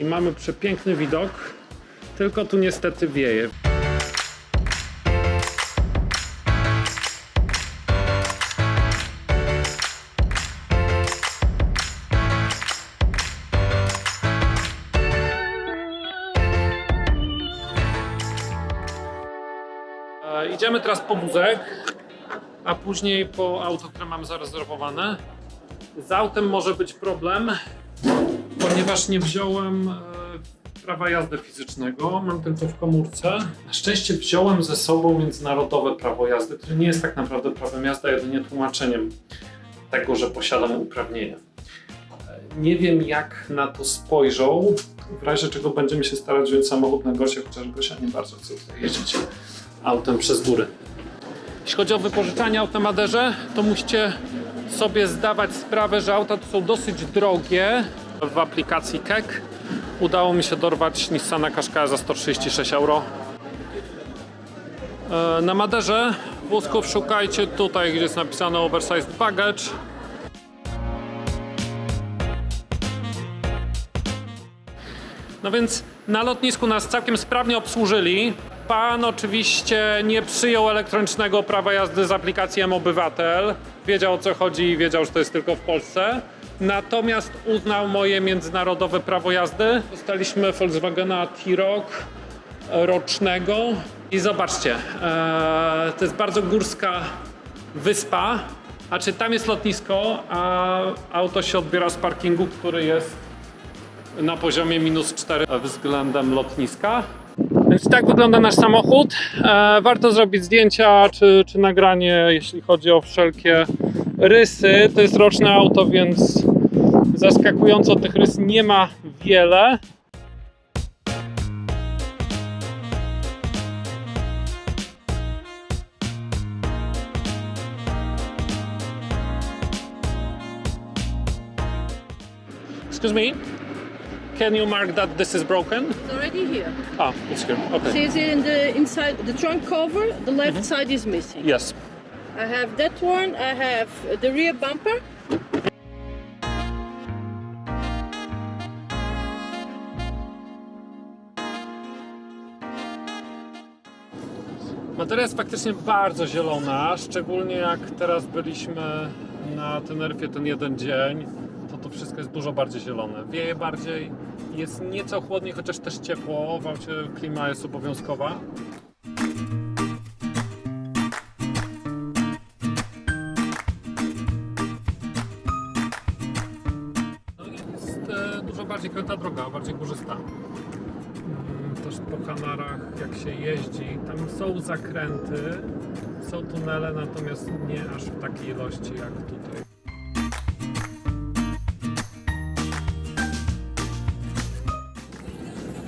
I mamy przepiękny widok, tylko tu niestety wieje. E, Idziemy teraz po wózek, a później po auto, które mamy zarezerwowane. Z autem może być problem, ponieważ nie wziąłem e, prawa jazdy fizycznego, mam tylko w komórce. Na szczęście wziąłem ze sobą międzynarodowe prawo jazdy, które nie jest tak naprawdę prawem jazdy, a jedynie tłumaczeniem tego, że posiadam uprawnienia. E, Nie wiem jak na to spojrzą, w razie czego będziemy się starać wziąć samochód na Gosie, chociaż Gosia nie bardzo chce jeździć autem przez góry. Jeśli chodzi o wypożyczanie auta Maderze, to musicie sobie zdawać sprawę, że auta to są dosyć drogie. W aplikacji KEK udało mi się dorwać Nissana Qashqai za 136 euro. E, Na Maderze wózków szukajcie tutaj, gdzie jest napisane oversized baggage. No więc na lotnisku nas całkiem sprawnie obsłużyli. Pan oczywiście nie przyjął elektronicznego prawa jazdy z aplikacji M-Obywatel. Wiedział o co chodzi i wiedział, że to jest tylko w Polsce. Natomiast uznał moje międzynarodowe prawo jazdy. Dostaliśmy Volkswagena T-Roc rocznego. I zobaczcie, e, to jest bardzo górska wyspa. A czy tam jest lotnisko, a auto się odbiera z parkingu, który jest na poziomie minus 4 względem lotniska. Więc tak wygląda nasz samochód. E, warto zrobić zdjęcia czy, czy nagranie, jeśli chodzi o wszelkie rysy. To jest roczne auto, więc zaskakująco tych rys nie ma wiele. Excuse me, can you mark that this is broken? It's already here. Ah, it's here. Okay. See, it's in the inside the trunk cover. The left side is missing. Yes. I have that one. I have the rear bumper. Materia jest faktycznie bardzo zielona, szczególnie jak teraz byliśmy na Teneryfie ten jeden dzień, to to wszystko jest dużo bardziej zielone. Wieje bardziej, jest nieco chłodniej, chociaż też ciepło, w aucie klima jest obowiązkowa. Bardziej kręta droga, bardziej górzysta. Mm, też po Kanarach, jak się jeździ, tam są zakręty, są tunele, natomiast nie aż w takiej ilości jak tutaj.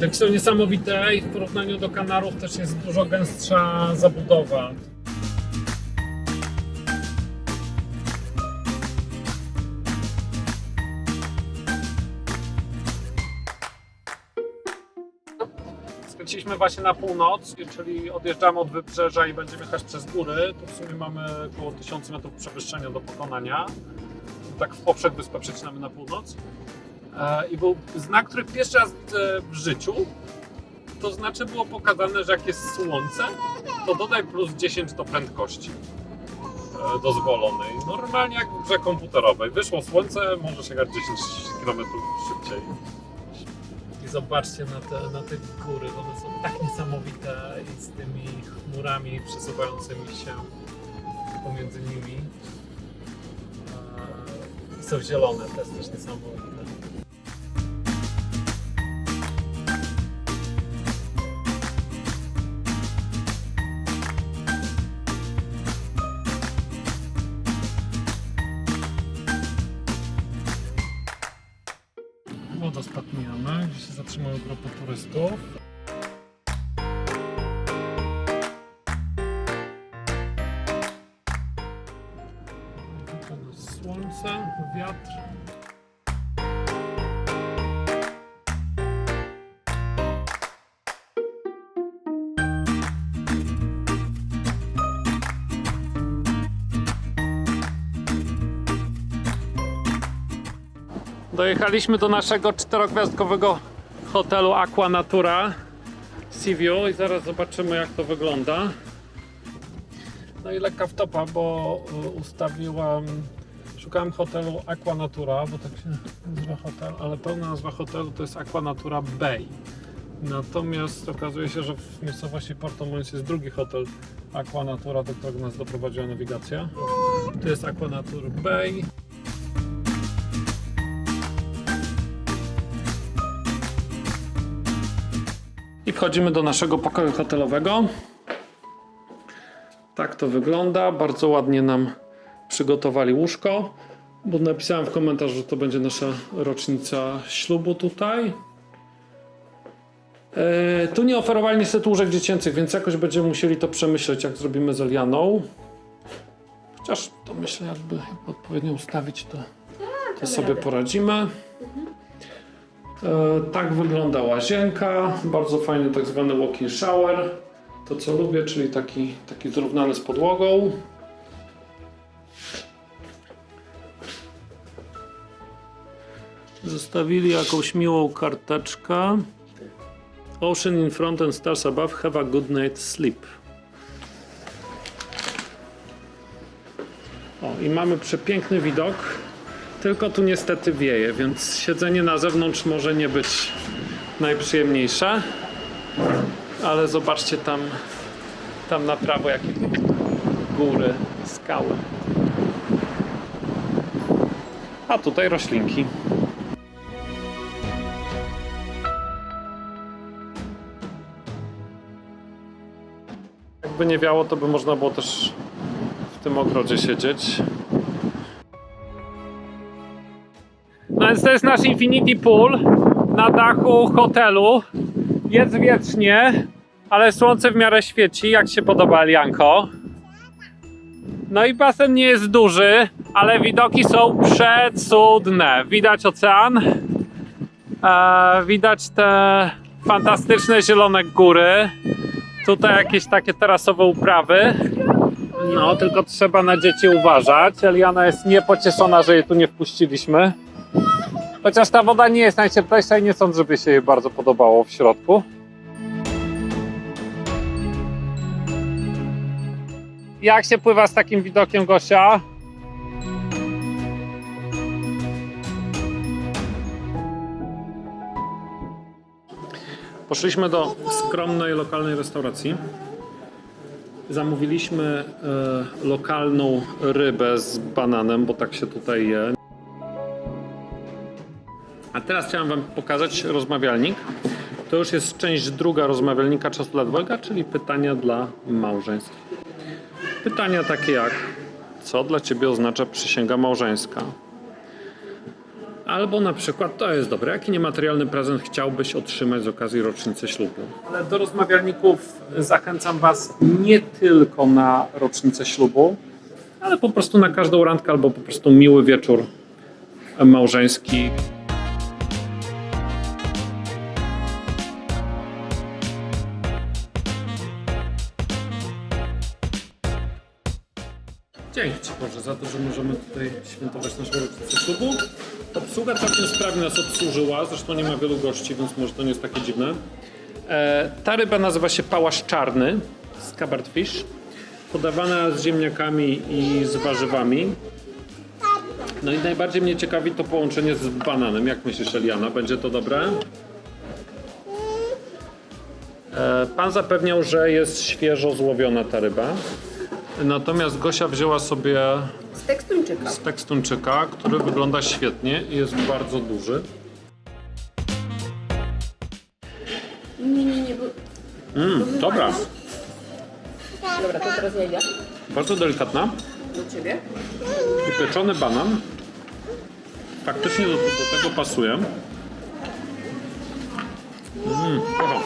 Tak są niesamowite i w porównaniu do Kanarów też jest dużo gęstsza zabudowa. Skręciliśmy właśnie na północ, czyli odjeżdżamy od wybrzeża i będziemy jechać przez góry. Tu w sumie mamy około 1000 metrów przewyższenia do pokonania. Tak w poprzek wyspę przecinamy na północ. E, I był znak, który pierwszy raz widzę w życiu. To znaczy było pokazane, że jak jest słońce, to dodaj plus 10 do prędkości e, dozwolonej. Normalnie jak w grze komputerowej. Wyszło słońce, możesz jechać 10 km szybciej. Zobaczcie na te, na te góry, one są tak niesamowite i z tymi chmurami przesuwającymi się pomiędzy nimi. Eee, Są zielone, to jest też niesamowite. Zatrzymała grupa turystów. Słońce, wiatr. Dojechaliśmy do naszego czterogwiazdkowego hotelu Aqua Natura Sea-View i zaraz zobaczymy jak to wygląda. No i lekka wtopa, bo y, ustawiłam, szukałem hotelu Aqua Natura, bo tak się nazywa hotel, ale pełna nazwa hotelu to jest Aqua Natura Bay. Natomiast okazuje się, że w miejscowości Porto Mons jest drugi hotel Aqua Natura, do którego nas doprowadziła nawigacja. To jest Aqua Natura Bay. Wchodzimy do naszego pokoju hotelowego. Tak to wygląda. Bardzo ładnie nam przygotowali łóżko. Bo napisałem w komentarzu, że to będzie nasza rocznica ślubu tutaj. E, tu nie oferowali niestety łóżek dziecięcych, więc jakoś będziemy musieli to przemyśleć, jak zrobimy z Elianą. Chociaż to myślę, jakby odpowiednio ustawić, to, to sobie poradzimy. E, tak wygląda łazienka. Bardzo fajny tak zwany walk-in shower. To co lubię, czyli taki, taki zrównany z podłogą. Zostawili jakąś miłą karteczkę. Ocean in front and stars above. Have a good night sleep. O, i mamy przepiękny widok. Tylko tu niestety wieje, więc siedzenie na zewnątrz może nie być najprzyjemniejsze. Ale zobaczcie tam, tam na prawo jakie góry, skały. A tutaj roślinki. Jakby nie wiało, to by można było też w tym ogrodzie siedzieć. Więc to jest nasz Infinity Pool na dachu hotelu. Jest wiecznie, ale słońce w miarę świeci. Jak się podoba Elianko? No i basen nie jest duży, ale widoki są przecudne. Widać ocean, e, widać te fantastyczne zielone góry. Tutaj jakieś takie terasowe uprawy. No, tylko trzeba na dzieci uważać. Eliana jest niepocieszona, że jej tu nie wpuściliśmy. Chociaż ta woda nie jest najcieplejsza i nie sądzę, żeby się jej bardzo podobało w środku. Jak się pływa z takim widokiem, Gosia? Poszliśmy do skromnej, lokalnej restauracji. Zamówiliśmy e, lokalną rybę z bananem, bo tak się tutaj je. A teraz chciałem Wam pokazać rozmawialnik. To już jest część druga rozmawialnika czasu dla dwojga, czyli pytania dla małżeństw. Pytania takie jak: co dla Ciebie oznacza przysięga małżeńska? Albo na przykład, to jest dobre, jaki niematerialny prezent chciałbyś otrzymać z okazji rocznicy ślubu? Ale do rozmawialników zachęcam Was nie tylko na rocznicę ślubu, ale po prostu na każdą randkę albo po prostu miły wieczór małżeński. Dzięki Ci Boże za to, że możemy tutaj świętować naszą rocznicę ślubu. Obsługa całkiem sprawnie nas obsłużyła, zresztą nie ma wielu gości, więc może to nie jest takie dziwne. E, ta ryba nazywa się pałasz czarny, scabbard fish, podawana z ziemniakami i z warzywami. No i najbardziej mnie ciekawi to połączenie z bananem. Jak myślisz, Eliana, będzie to dobre? E, pan zapewniał, że jest świeżo złowiona ta ryba. Natomiast Gosia wzięła sobie Z tekstuńczyka. z tekstuńczyka, który wygląda świetnie i jest bardzo duży. Nie, nie, nie, bo... Mm, dobra, Dobra, to teraz ja idę bardzo delikatna. do ciebie. I pieczony banan faktycznie do, do tego pasuje. Mm, kocham.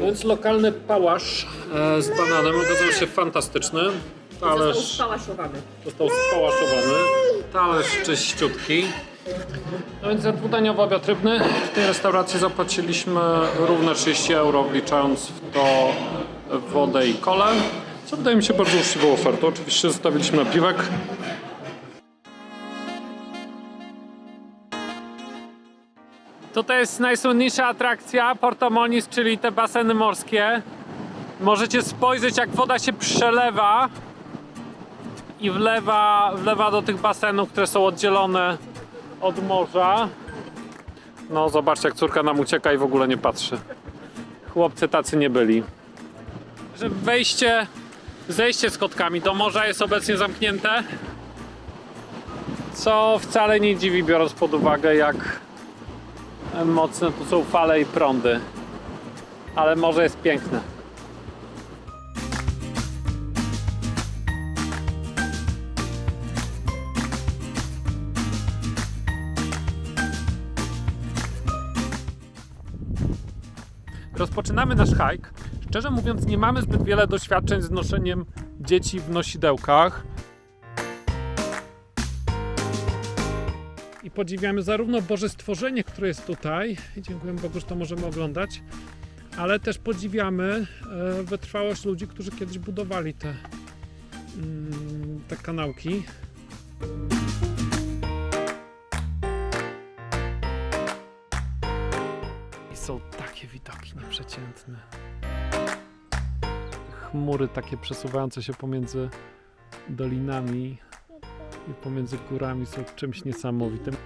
Więc lokalny pałasz e, z bananem okazał się fantastyczny. Został Talerz spałaszowany. został spałaszowany. Talerz czyściutki. No więc za dwudaniowy obiad rybny w tej restauracji zapłaciliśmy równe 30 euro, wliczając w to wodę i kole. Co wydaje mi się bardzo uczciwą ofertą. Oczywiście zostawiliśmy napiwek. Tutaj jest najsłynniejsza atrakcja Porto Moniz, czyli te baseny morskie. Możecie spojrzeć, jak woda się przelewa i wlewa, wlewa do tych basenów, które są oddzielone od morza. No, zobaczcie, jak córka nam ucieka i w ogóle nie patrzy. Chłopcy tacy nie byli. Że wejście, zejście z kotkami do morza jest obecnie zamknięte. Co wcale nie dziwi, biorąc pod uwagę, jak mocne tu są fale i prądy. Ale morze jest piękne. Rozpoczynamy nasz hike. Szczerze mówiąc, nie mamy zbyt wiele doświadczeń z noszeniem dzieci w nosidełkach. I podziwiamy zarówno Boże stworzenie, które jest tutaj, dziękuję Bogu, że to możemy oglądać, ale też podziwiamy e, wytrwałość ludzi, którzy kiedyś budowali te, mm, te kanałki. Są takie widoki nieprzeciętne. Chmury takie przesuwające się pomiędzy dolinami i pomiędzy górami są czymś niesamowitym.